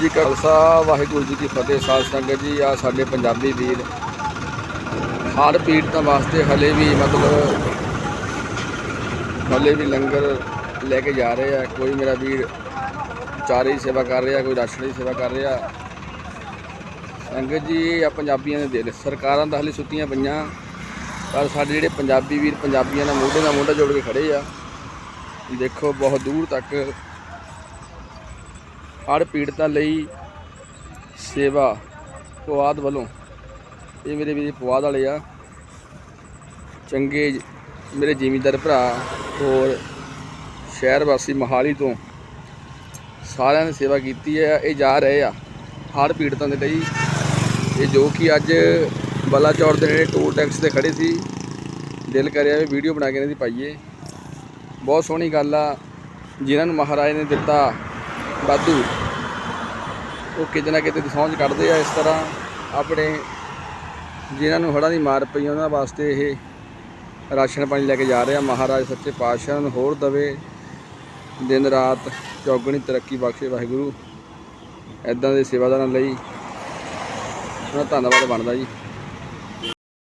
ਜੀ ਖਾਲਸਾ, ਵਾਹਿਗੁਰੂ ਜੀ ਕੀ ਫਤਿਹ, ਸਾਧ ਸੰਗਤ ਜੀ ਆ ਸਾਡੇ ਪੰਜਾਬੀ ਵੀਰ। ਹਰ ਪੀੜਤਾਂ ਵਾਸਤੇ ਹਲੇ ਵੀ ਮਤਲਬ ਹਲੇ ਵੀ ਲੰਗਰ ਲੈ ਕੇ ਜਾ ਰਹੇ ਆ। ਕੋਈ ਮੇਰਾ ਵੀਰ ਚਾਰੇ ਦੀ ਸੇਵਾ ਕਰ ਰਿਹਾ, ਕੋਈ ਰਾਸ਼ਨ ਦੀ ਸੇਵਾ ਕਰ ਰਿਹਾ। ਸੰਗਤ ਜੀ ਆ ਪੰਜਾਬੀਆਂ ਦੇ ਦਿਲ। ਸਰਕਾਰਾਂ ਦਾ ਹਲੇ ਸੁੱਤੀਆਂ ਪਈਆਂ, ਪਰ ਸਾਡੇ ਜਿਹੜੇ ਪੰਜਾਬੀ ਵੀਰ, ਪੰਜਾਬੀਆਂ ਨਾਲ ਮੋਢੇ ਨਾਲ ਮੋਢਾ ਜੋੜ ਕੇ ਖੜੇ ਆ। ਦੇਖੋ, ਬਹੁਤ ਦੂਰ ਤੱਕ ਹੜ੍ਹ ਪੀੜਤਾਂ ਲਈ ਸੇਵਾ ਪੁਆਧ ਵੱਲੋਂ। ਇਹ ਮੇਰੇ ਵੀਰ ਪੁਆਧ ਵਾਲੇ ਆ। ਚੰਗੇ ਮੇਰੇ ਜ਼ਿਮੀਂਦਾਰ ਭਰਾ ਹੋਰ ਸ਼ਹਿਰ ਵਾਸੀ ਮੋਹਾਲੀ ਤੋਂ ਸਾਰਿਆਂ ਨੇ ਸੇਵਾ ਕੀਤੀ ਹੈ, ਇਹ ਜਾ ਰਹੇ ਆ ਹੜ੍ਹ ਪੀੜਤਾਂ ਦੇ ਲਈ। ਇਹ ਜੋ ਕਿ ਅੱਜ ਬਲਾਚੌਰ ਦੇ ਨੇੜੇ ਟੋਲ ਟੈਕਸ ਤੇ ਖੜੇ ਸੀ। ਦਿਲ ਕਰਿਆ ਵੀ ਵੀਡੀਓ ਬਣਾ ਕੇ ਇਹਨਾਂ ਦੀ ਪਾਈਏ। ਬਹੁਤ ਸੋਹਣੀ ਗੱਲ ਆ। ਜਿਨ੍ਹਾਂ ਨੂੰ ਮਹਾਰਾਜ ਨੇ ਦਿੱਤਾ ਵਾਧੂ। ਉਹ ਕਿਤੇ ਨਾ ਕਿਤੇ ਦਸੌਂਜ ਕੱਢਦੇ ਆ ਇਸ ਤਰ੍ਹਾਂ ਆਪਣੇ ਜਿਨ੍ਹਾਂ ਨੂੰ ਹੜ੍ਹਾਂ ਦੀ ਮਾਰ ਪਈ ਉਹਨਾਂ ਵਾਸਤੇ ਇਹ ਰਾਸ਼ਨ ਪਾਣੀ ਲੈ ਕੇ ਜਾ ਰਹੇ ਆ। ਮਹਾਰਾਜ ਸੱਚੇ ਪਾਤਸ਼ਾਹ ਨੂੰ ਹੋਰ ਦਵੇ। ਦਿਨ ਰਾਤ ਚੌਗਣੀ ਤਰੱਕੀ ਬਖਸ਼ੇ ਵਾਹਿਗੁਰੂ। ਐਦਾਂ ਦੇ ਸੇਵਾਦਾਰਾਂ ਲਈ ਉਹਨਾਂ ਧੰਨਵਾਦ ਬਣਦਾ ਜੀ।